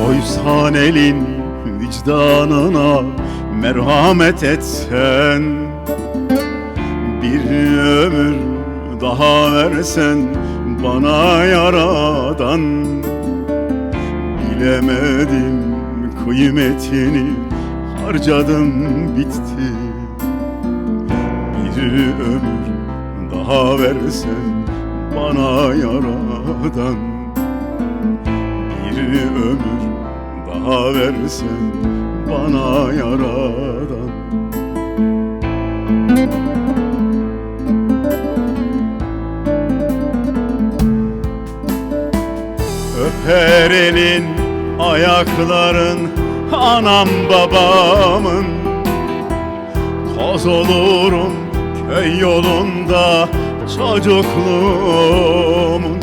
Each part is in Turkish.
Duysan elin vicdanına merhamet etsen. Bir ömür daha versen bana yaradan. Bilemedim kıymetini harcadım bitti. Bir ömür daha versen bana yaradan. Bir ömür daha versen bana yaradan. Öper elin ayakların anam babamın. Koz olurum köy yolunda çocukluğumun.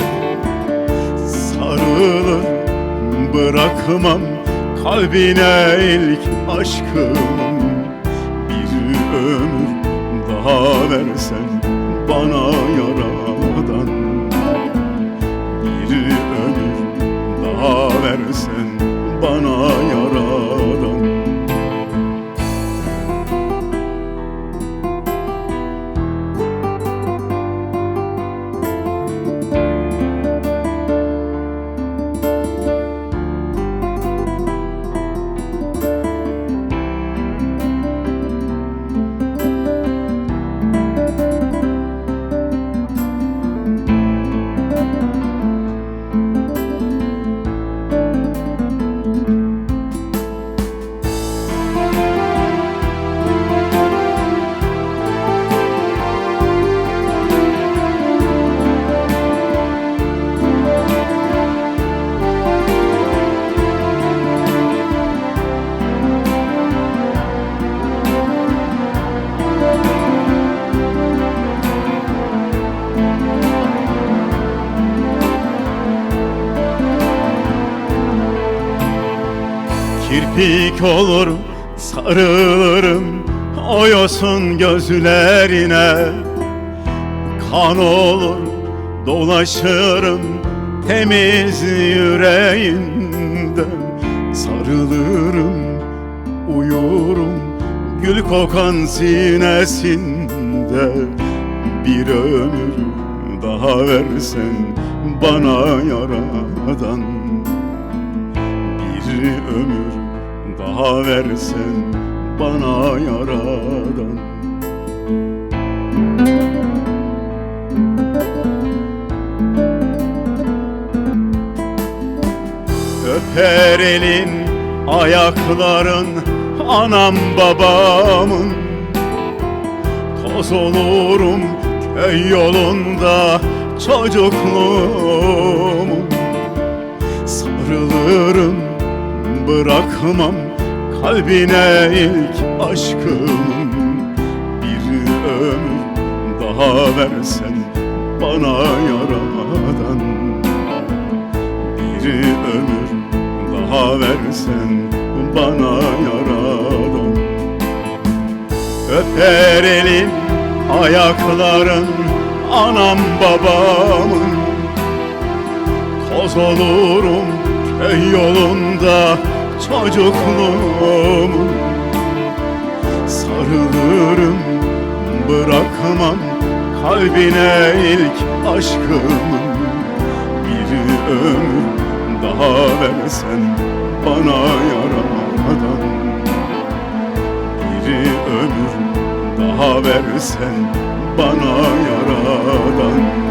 Sarılır bırakmam kalbine ilk aşkım Bir ömür daha versen bana yaradan Bir ömür daha versen bana yaradan Kirpik olur sarılırım o yosun gözlerine. Kan olur dolaşırım temiz yüreğinde Sarılırım uyurum gül kokan sinesinde. Bir ömür daha versen bana yaradan. Bir ömür daha versen bana yaradan. Öper elin ayakların anam babamın. Toz olurum köy yolunda çocukluğumun. Sarılırım bırakmam kalbine ilk aşkım Bir ömür daha versen bana yaradan Bir ömür daha versen bana yaradan Öper elin ayakların anam babamın Toz olurum köy yolunda çocukluğumun Sarılırım bırakmam kalbine ilk aşkımın Bir ömür daha versen bana yaradan Bir ömür daha versen bana yaradan